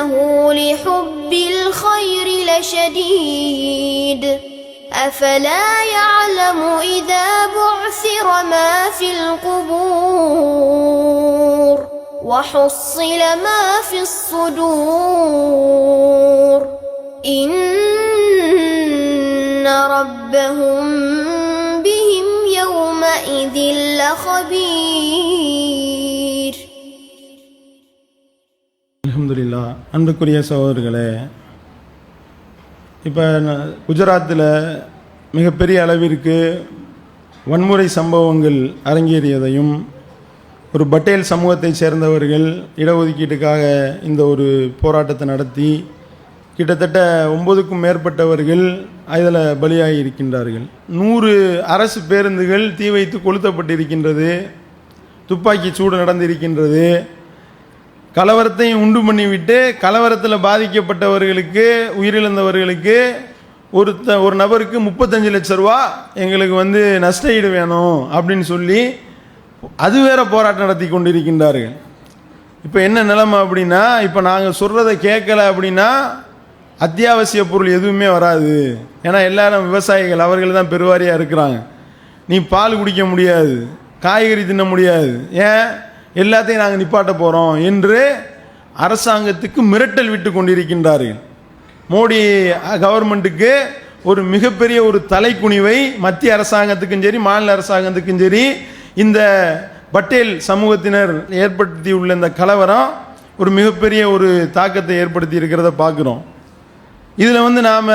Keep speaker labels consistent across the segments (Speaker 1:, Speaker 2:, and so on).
Speaker 1: وإنه لحب الخير لشديد. أفلا يعلم إذا بعثر ما في القبور وحصل ما في الصدور. إن ربهم بهم يومئذ لخبير.
Speaker 2: அலமதுல்லா அன்புக்குரிய சகோதரர்களே இப்போ குஜராத்தில் மிகப்பெரிய அளவிற்கு வன்முறை சம்பவங்கள் அரங்கேறியதையும் ஒரு பட்டேல் சமூகத்தைச் சேர்ந்தவர்கள் இடஒதுக்கீட்டுக்காக இந்த ஒரு போராட்டத்தை நடத்தி கிட்டத்தட்ட ஒன்பதுக்கும் மேற்பட்டவர்கள் அதில் பலியாகி இருக்கின்றார்கள் நூறு அரசு பேருந்துகள் தீ வைத்து கொளுத்தப்பட்டிருக்கின்றது துப்பாக்கி சூடு நடந்திருக்கின்றது. கலவரத்தையும் உண்டு பண்ணிவிட்டு கலவரத்தில் பாதிக்கப்பட்டவர்களுக்கு உயிரிழந்தவர்களுக்கு ஒரு த ஒரு நபருக்கு முப்பத்தஞ்சு லட்ச ரூபா எங்களுக்கு வந்து நஷ்ட ஈடு வேணும் அப்படின்னு சொல்லி அது வேற போராட்டம் நடத்தி கொண்டிருக்கின்றார்கள். இப்போ என்ன நிலைமை அப்படின்னா இப்போ நாங்கள் சொல்கிறத கேட்கல அப்படின்னா அத்தியாவசிய பொருள் எதுவுமே வராது. ஏன்னா எல்லாரும் விவசாயிகள் அவர்கள் தான் பெருவாரியாக இருக்கிறாங்க. நீ பால் குடிக்க முடியாது காய்கறி தின்ன முடியாது. ஏன்? எல்லாத்தையும் நாங்கள் நிப்பாட்ட போகிறோம் என்று அரசாங்கத்துக்கு மிரட்டல் விட்டு கொண்டிருக்கின்றார்கள். மோடி கவர்மெண்ட்டுக்கு ஒரு மிகப்பெரிய ஒரு தலைக்குனிவை மத்திய அரசாங்கத்துக்கும் சரி மாநில அரசாங்கத்துக்கும் சரி இந்த பட்டேல் சமூகத்தினர் ஏற்படுத்தியுள்ள இந்த கலவரம் ஒரு மிகப்பெரிய ஒரு தாக்கத்தை ஏற்படுத்தி இருக்கிறத பார்க்குறோம். இதில் வந்து நாம்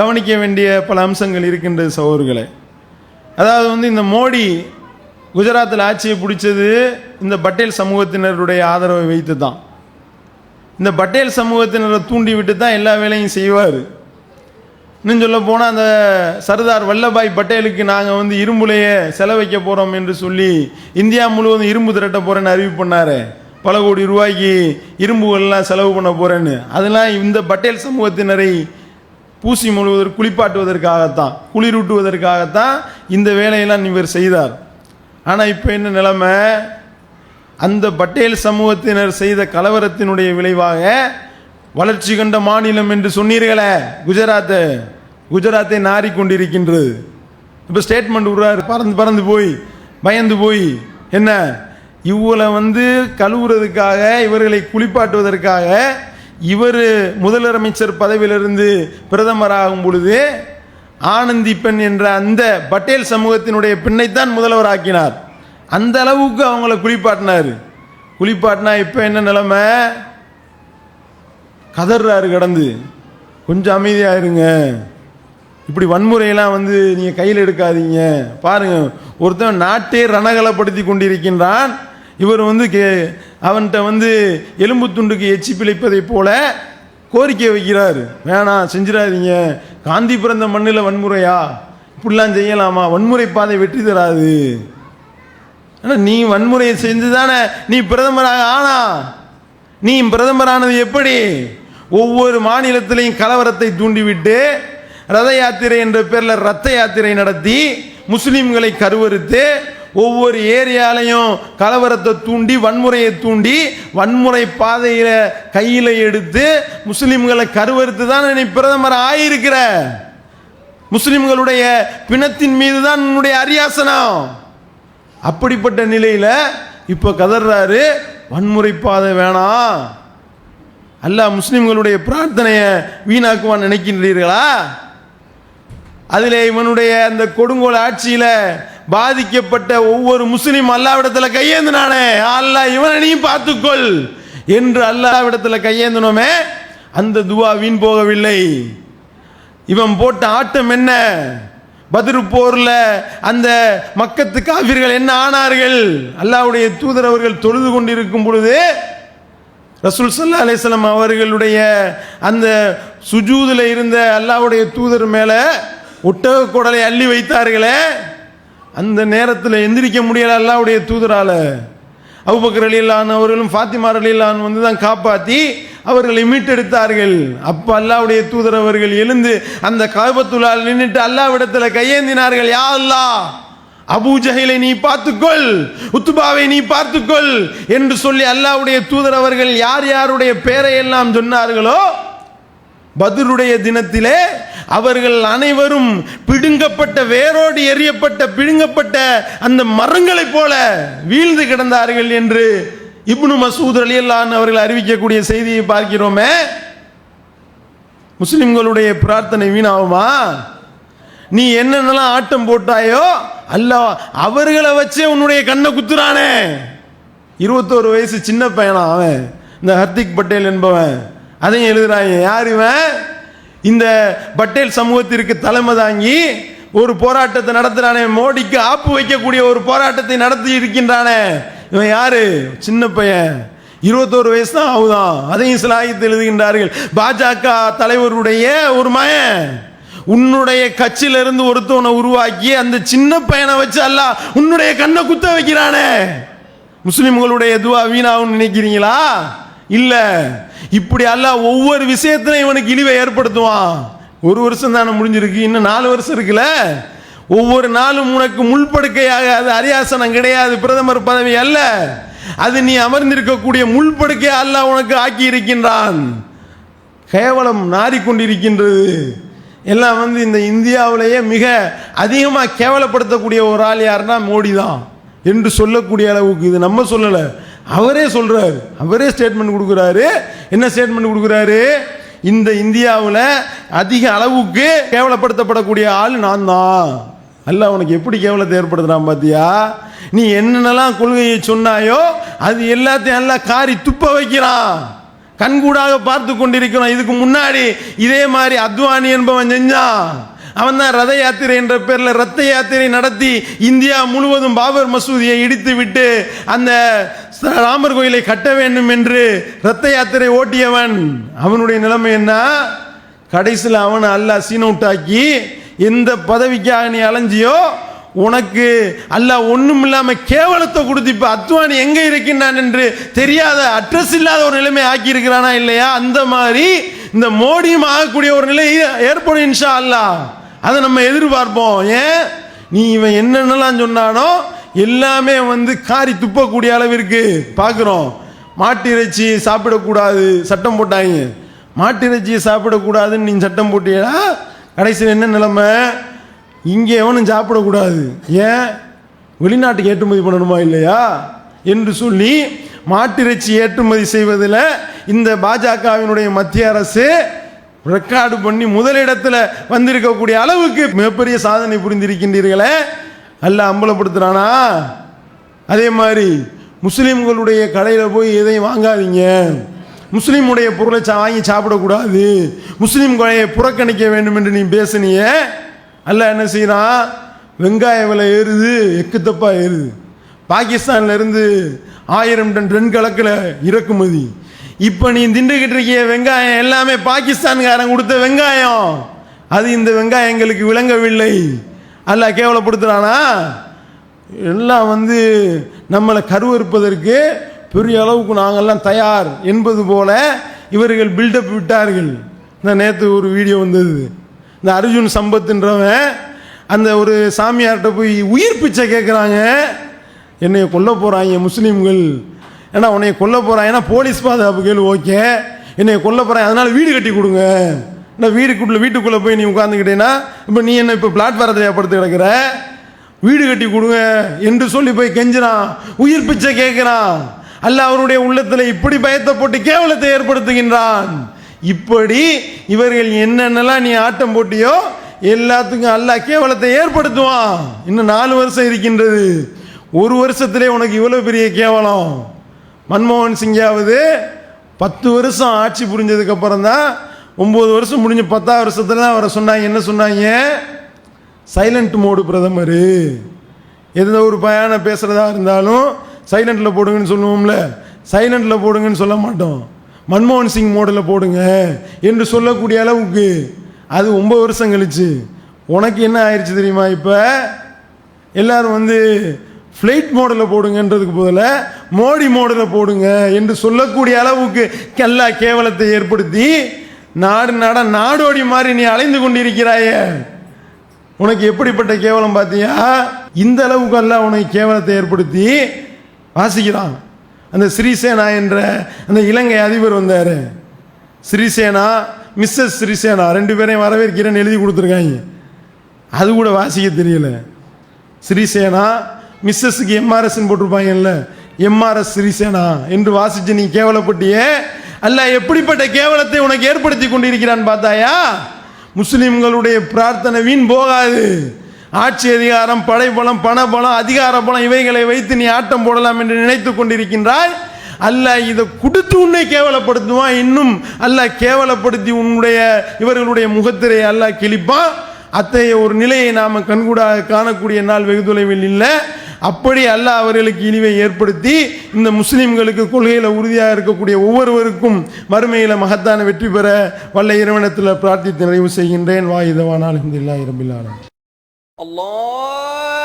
Speaker 2: கவனிக்க வேண்டிய பல அம்சங்கள் இருக்கின்றது சகோதரர்களே. அதாவது வந்து இந்த மோடி குஜராத்தில் ஆட்சியை பிடிச்சது இந்த பட்டேல் சமூகத்தினருடைய ஆதரவை வைத்து தான் இந்த பட்டேல் சமூகத்தினரை தூண்டி விட்டு தான் எல்லா வேலையும் செய்வார். இன்னும் சொல்ல போனால் அந்த சர்தார் வல்லபாய் பட்டேலுக்கு நாங்கள் வந்து இரும்புலையே செலவைக்க போகிறோம் என்று சொல்லி இந்தியா முழுவதும் இரும்பு திரட்ட போகிறேன்னு அறிவிப்பு பண்ணார். பல கோடி ரூபாய்க்கு இரும்புகள்லாம் செலவு பண்ண போகிறேன்னு அதெல்லாம் இந்த பட்டேல் சமூகத்தினரை பூசி முழுவதற்கு குளிப்பாட்டுவதற்காகத்தான் குளிரூட்டுவதற்காகத்தான் இந்த வேலையெல்லாம் இவர் செய்தார். ஆனால் இப்போ என்ன நிலைமை? அந்த பட்டேல் சமூகத்தினர் செய்த கலவரத்தினுடைய விளைவாக வளர்ச்சி கண்ட மாநிலம் என்று சொன்னீர்களே குஜராத்தை. குஜராத்தை நாரி கொண்டிருக்கின்றது இப்போ ஸ்டேட்மெண்ட் விடுறாரு. பறந்து பறந்து போய் பயந்து போய். என்ன? இவங்களை வந்து கழுவுறதுக்காக இவர்களை குளிப்பாட்டுவதற்காக இவர் முதலமைச்சர் பதவியிலிருந்து பிரதமராகும் பொழுது ஆனந்தி பெண் என்ற அந்த பட்டேல் சமூகத்தினுடைய பெண்ணைத்தான் முதல்வர் ஆக்கினார். அந்த அளவுக்கு அவங்கள குளிப்பாட்டினார். குளிப்பாட்டினா இப்போ என்ன நிலைமை? கதறாரு கடந்து. கொஞ்சம் அமைதியாக இருங்க. இப்படி வன்முறையெல்லாம் வந்து நீங்கள் கையில் எடுக்காதீங்க. பாருங்கள் ஒருத்தன் நாட்டே ரணகலப்படுத்தி கொண்டிருக்கின்றான். இவர் வந்து கே அவன்கிட்ட வந்து எலும்பு துண்டுக்கு எச்சி பிழைப்பதைப் போல கோரிக்கை வைக்கிறார். வேணாம் செஞ்சிடாதீங்க. காந்தி பிறந்த மண்ணில் வன்முறையா? இப்படிலாம் செய்யலாமா? வன்முறை பாதை வெற்றி தராது. ஆனால் நீ வன்முறையை செஞ்சு தானே நீ பிரதமராக ஆனா? நீ பிரதமரானது எப்படி? ஒவ்வொரு மாநிலத்திலையும் கலவரத்தை தூண்டிவிட்டு ரத யாத்திரை என்ற பேரில் ரத்த யாத்திரை நடத்தி முஸ்லீம்களை கருவறுத்து ஒவ்வொரு ஏரியாலையும் கலவரத்தை தூண்டி வன்முறையை தூண்டி வன்முறை பாதையில் கையில் எடுத்து முஸ்லீம்களை கருவறுத்து தான் நீ பிரதமர் ஆயிருக்கிற. முஸ்லிம்களுடைய பிணத்தின் மீது தான் உன்னுடைய அரியாசனம். அப்படிப்பட்ட நிலையில் இப்போ கதறாரு வன்முறை பாதை வேணாம். அல்லாஹ் முஸ்லிம்களுடைய பிரார்த்தனையை வீணாக்குவான் நினைக்கின்றீர்களா? அதில் இவனுடைய அந்த கொடுங்கோல் ஆட்சியில் பாதிக்கப்பட்ட ஒவ்வொரு முஸ்லிம் அல்லாவிடத்துல கையேந்தினானே அல்லாஹ் இவனை நீ பார்த்துக்கொள் என்று அல்லாவிடத்தில் கையேந்தினோமே அந்த துவா வீண் போகவில்லை. இவன் போட்ட ஆட்டம் என்ன? பதிரு போரில் அந்த மக்கத்து காவிர்கள் என்ன ஆனார்கள்? அல்லாவுடைய தூதர் அவர்கள் தொழுது கொண்டிருக்கும் பொழுது ரசூல் சல்லா அலிஸ்லாம் அவர்களுடைய அந்த சுஜூதில் இருந்த அல்லாவுடைய தூதர் மேலே ஒட்டக குடலை அள்ளி வைத்தார்களே. அந்த நேரத்தில் எந்திரிக்க முடியல அல்லாவுடைய தூதரால். அவுபக்கர் அலிலான் அவர்களும் ஃபாத்திமா அலிலான் வந்து தான் காப்பாற்றி அவர்களை மீட்டெடுத்தார்கள். அப்போ அல்லாவுடைய தூதர் அவர்கள் எழுந்து அந்த காபத்துலால் நின்றுட்டு அல்லாவிடத்தில் கையேந்தினார்கள் யா அல்லாஹ் அபூ நீ பார்த்துக்கொள் உத்துபாவை நீ பார்த்துக்கொள் என்று சொல்லி அல்லாவுடைய தூதர் அவர்கள் யார் யாருடைய பெயரை எல்லாம் சொன்னார்களோ பதிலுடைய தினத்திலே அவர்கள் அனைவரும் பிடுங்கப்பட்ட வேரோடு எரியப்பட்ட பிடுங்கப்பட்ட அந்த மரங்களைப் போல வீழ்ந்து கிடந்தார்கள் என்று இப்னு மசூத் அலியல்லான் அவர்கள் அறிவிக்கக்கூடிய செய்தியை பார்க்கிறோமே. முஸ்லிம்களுடைய பிரார்த்தனை வீணாகுமா? நீ என்னென்னலாம் ஆட்டம் போட்டாயோ அல்ல அவர்களை வச்சே உன்னுடைய கண்ணை குத்துறானே. இருபத்தோரு வயசு சின்ன பையனா அவன் இந்த ஹர்திக் பட்டேல் என்பவன். அதையும் எழுதுறாங்க. யார் இவன்? இந்த பட்டேல் சமூகத்திற்கு தலைமை தாங்கி ஒரு போராட்டத்தை நடத்துறானே. மோடிக்கு ஆப்பு வைக்கக்கூடிய ஒரு போராட்டத்தை நடத்தி இருக்கின்றானே. இவன் யாரு? சின்ன பையன். இருபத்தோரு வயசு தான் ஆகுதான். அதையும் சிலாகித்து எழுதுகின்றார்கள். பாஜக தலைவருடைய ஒரு மயன் உன்னுடைய கட்சியிலிருந்து ஒருத்தவனை உருவாக்கி அந்த சின்ன பையனை வச்சு அல்ல உன்னுடைய கண்ணை குத்த வைக்கிறானே. முஸ்லிம்களுடைய துவா வீணாவும் நினைக்கிறீங்களா? இல்லை. இப்படி அல்ல ஒவ்வொரு விஷயத்திலும் இவனுக்கு இழிவை ஏற்படுத்துவான். ஒரு வருஷம் தானே முடிஞ்சிருக்கு இன்னும் நாலு வருஷம் இருக்குல்ல? ஒவ்வொரு நாளும் உனக்கு முள்படுக்கையாக அது அரியாசனம் கிடையாது பிரதமர் பதவி அல்ல. அது நீ அமர்ந்திருக்கக்கூடிய முள்படுக்கை அல்ல உனக்கு ஆக்கி இருக்கின்றான் கேவலம் நாறிக்கொண்டிருக்கின்றது. எல்லாம் வந்து இந்த இந்தியாவிலேயே மிக அதிகமாக கேவலப்படுத்தக்கூடிய ஒரு ஆள் யாருன்னா மோடி தான் என்று சொல்லக்கூடிய அளவுக்கு இது நம்ம சொல்லலை. அவரே சொல்கிறாரு அவரே ஸ்டேட்மெண்ட் கொடுக்குறாரு. என்ன ஸ்டேட்மெண்ட் கொடுக்குறாரு? இந்த இந்தியாவில் அதிக அளவுக்கு கேவலப்படுத்தப்படக்கூடிய ஆள் நான் தான் அல்ல உனக்கு எப்படி கேவலத்தை ஏற்படுத்துறான் பார்த்தியா நீ என்னென்னலாம் கொள்கையை சொன்னாயோ அது எல்லாத்தையும் நல்லா காரி துப்ப வைக்கிறான். கண்கூடாக பார்த்து கொண்டிருக்கிறோம் இதுக்கு முன்னாடி இதே மாதிரி அத்வானி என்பவன் செஞ்சான். அவன் தான் ரத யாத்திரை என்ற பேரில் ரத்த யாத்திரை நடத்தி இந்தியா முழுவதும் பாபர் மசூதியை இடித்து விட்டு அந்த ராமர் கோயிலை கட்ட வேண்டும் என்று ரத்த யாத்திரை ஓட்டியவன் அவனுடைய நிலைமை என்ன? கடைசியில் அவனை அல்லாஹ் சீன் அவுட் எந்த பதவிக்காக நீ அலைஞ்சியோ உனக்கு அல்ல ஒன்றும் இல்லாமல் கேவலத்தை கொடுத்து இப்போ அத்வானி எங்கே இருக்கின்றான் என்று தெரியாத அட்ரஸ் இல்லாத ஒரு நிலைமை ஆக்கியிருக்கிறானா இல்லையா? அந்த மாதிரி இந்த மோடியும் ஆகக்கூடிய ஒரு நிலை ஏற்படும் இன்ஷா அல்லாஹ். அதை நம்ம எதிர்பார்ப்போம். ஏன்? நீ இவன் என்னென்னலாம் சொன்னானோ எல்லாமே வந்து காரி துப்பக்கூடிய அளவிற்கு பார்க்குறோம். மாட்டு இறைச்சி சாப்பிடக்கூடாது சட்டம் போட்டாங்க. மாட்டு இறைச்சியை சாப்பிடக்கூடாதுன்னு நீ சட்டம் போட்டியடா கடைசியில் என்ன நிலைமை? இங்கே எவனும் சாப்பிடக்கூடாது. ஏன்? வெளிநாட்டுக்கு ஏற்றுமதி பண்ணணுமா இல்லையா? என்று சொல்லி மாட்டிறைச்சி ஏற்றுமதி செய்வதில் இந்த பாஜகவினுடைய மத்திய அரசு ரெக்கார்டு பண்ணி முதலிடத்தில் வந்திருக்கக்கூடிய அளவுக்கு மிகப்பெரிய சாதனை புரிந்திருக்கின்றீர்களே. அல்ல அம்பலப்படுத்துகிறானா அதே மாதிரி முஸ்லீம்களுடைய கடையில் போய் எதையும் வாங்காதீங்க. முஸ்லீமுடைய பொருளை சா- வாங்கி சாப்பிடக்கூடாது. முஸ்லீம் கொலையை புறக்கணிக்க வேண்டும் என்று நீ பேசினிய. அல்ல என்ன செய்கிறான் வெங்காய விலை ஏறுது எக்கு தப்பாக ஏறுது. பாகிஸ்தான்லேருந்து ஆயிரம் டன் டன் கணக்கில் இறக்குமதி. இப்போ நீ திண்டுக்கிட்டு இருக்கிய வெங்காயம் எல்லாமே பாகிஸ்தான்காரன் கொடுத்த வெங்காயம். அது இந்த வெங்காயம் எங்களுக்கு விளங்கவில்லை. அல்ல கேவலப்படுத்துகிறானா எல்லாம் வந்து நம்மளை கருவறுப்பதற்கு பெரிய அளவுக்கு நாங்கள்லாம் தயார் என்பது போல இவர்கள் பில்டப் விட்டார்கள். இந்த நேற்று ஒரு வீடியோ வந்தது. இந்த அர்ஜுன் சம்பத்துன்றவன் அந்த ஒரு சாமியார்கிட்ட போய் உயிர் பிச்சை கேட்குறாங்க என்னை கொல்ல போகிறாங்க முஸ்லீம்கள். ஏன்னா உன்னை கொல்ல போகிறாங்க ஏன்னா போலீஸ் பாதுகாப்பு கேள்வி ஓகே. என்னை கொல்ல போகிறாங்க அதனால் வீடு கட்டி கொடுங்க. நான் வீடுக்குள்ளே வீட்டுக்குள்ளே போய் நீ உட்காந்துக்கிட்டேன்னா இப்போ நீ என்ன இப்போ பிளாட்ஃபாரத்தில் ஏற்படுத்தி கிடக்கிற? வீடு கட்டி கொடுங்க என்று சொல்லி போய் கெஞ்சுறான் உயிர் பிச்சை கேட்குறான் அல்ல அவருடைய உள்ளத்தில் இப்படி பயத்தை போட்டு கேவலத்தை ஏற்படுத்துகின்றான். இப்படி இவர்கள் என்னென்னலாம் நீ ஆட்டம் போட்டியோ எல்லாத்துக்கும் அல்லாஹ் கேவலத்தை ஏற்படுத்துவான். இன்னும் நாலு வருஷம் இருக்கின்றது. ஒரு வருஷத்திலே உனக்கு இவ்வளோ பெரிய கேவலம். மன்மோகன் சிங்காவது பத்து வருஷம் ஆட்சி புரிஞ்சதுக்கப்புறம் தான் ஒம்பது வருஷம் முடிஞ்ச பத்தாவது வருஷத்துல தான் அவரை சொன்னாங்க. என்ன சொன்னாங்க? சைலண்ட் மோடு பிரதமர். எந்த ஒரு பயான பேசுகிறதா இருந்தாலும் சைலண்டில் போடுங்கன்னு சொல்லுவோம்ல. சைலண்டில் போடுங்கன்னு சொல்ல மாட்டோம். மன்மோகன் சிங் மோடில் போடுங்க என்று சொல்லக்கூடிய அளவுக்கு அது ஒம்பது வருஷம் கழிச்சு. உனக்கு என்ன ஆயிடுச்சு தெரியுமா இப்போ? எல்லோரும் வந்து ஃப்ளைட் மோடில் போடுங்கன்றதுக்கு பதிலா மோடி மோடில் போடுங்க என்று சொல்லக்கூடிய அளவுக்கு எல்லா கேவலத்தை ஏற்படுத்தி நாடு நாட நாடோடி மாதிரி நீ அலைந்து கொண்டிருக்கிறாயே. உனக்கு எப்படிப்பட்ட கேவலம் பார்த்தியா இந்த அளவுக்கு அல்ல உனக்கு கேவலத்தை ஏற்படுத்தி வாசிக்கிறான். அந்த ஸ்ரீசேனா என்ற அந்த இலங்கை அதிபர் வந்தார். ஸ்ரீசேனா மிஸ்ஸஸ் ஸ்ரீசேனா ரெண்டு பேரையும் வரவேற்கிறேன்னு எழுதி கொடுத்துருக்காங்க. அது கூட வாசிக்க தெரியல. ஸ்ரீசேனா மிஸ்ஸஸுக்கு எம்ஆர்எஸ்ன்னு போட்டிருப்பாங்கல்ல. எம்ஆர்எஸ் ஸ்ரீசேனா என்று வாசித்து நீ கேவலப்பட்டியே. அல்ல எப்படிப்பட்ட கேவலத்தை உனக்கு ஏற்படுத்தி கொண்டிருக்கிறான் பார்த்தாயா? முஸ்லிம்களுடைய பிரார்த்தனை வீண் போகாது. ஆட்சி அதிகாரம் படைபலம் பணபலம் அதிகார பலம் இவைகளை வைத்து நீ ஆட்டம் போடலாம் என்று நினைத்து கொண்டிருக்கின்றாய். அல்ல இதை கொடுத்து உன்னை கேவலப்படுத்துவான். இன்னும் அல்லாஹ் கேவலப்படுத்தி உன்னுடைய இவர்களுடைய முகத்திரை அல்லாஹ் கிழிப்பான். அத்தகைய ஒரு நிலையை நாம் கண்கூடாக காணக்கூடிய நாள் வெகு தொலைவில் இல்லை. அப்படி அல்லாஹ் அவர்களுக்கு இழிவை ஏற்படுத்தி இந்த முஸ்லீம்களுக்கு கொள்கையில் உறுதியாக இருக்கக்கூடிய ஒவ்வொருவருக்கும் மறுமையில் மகத்தான வெற்றி பெற வல்ல இறைவனத்தில் பிரார்த்தித்து நிறைவு செய்கின்றேன். வாயுதவானால் இந்தில்லா இரம்பில்லான
Speaker 3: அல்லாஹ்!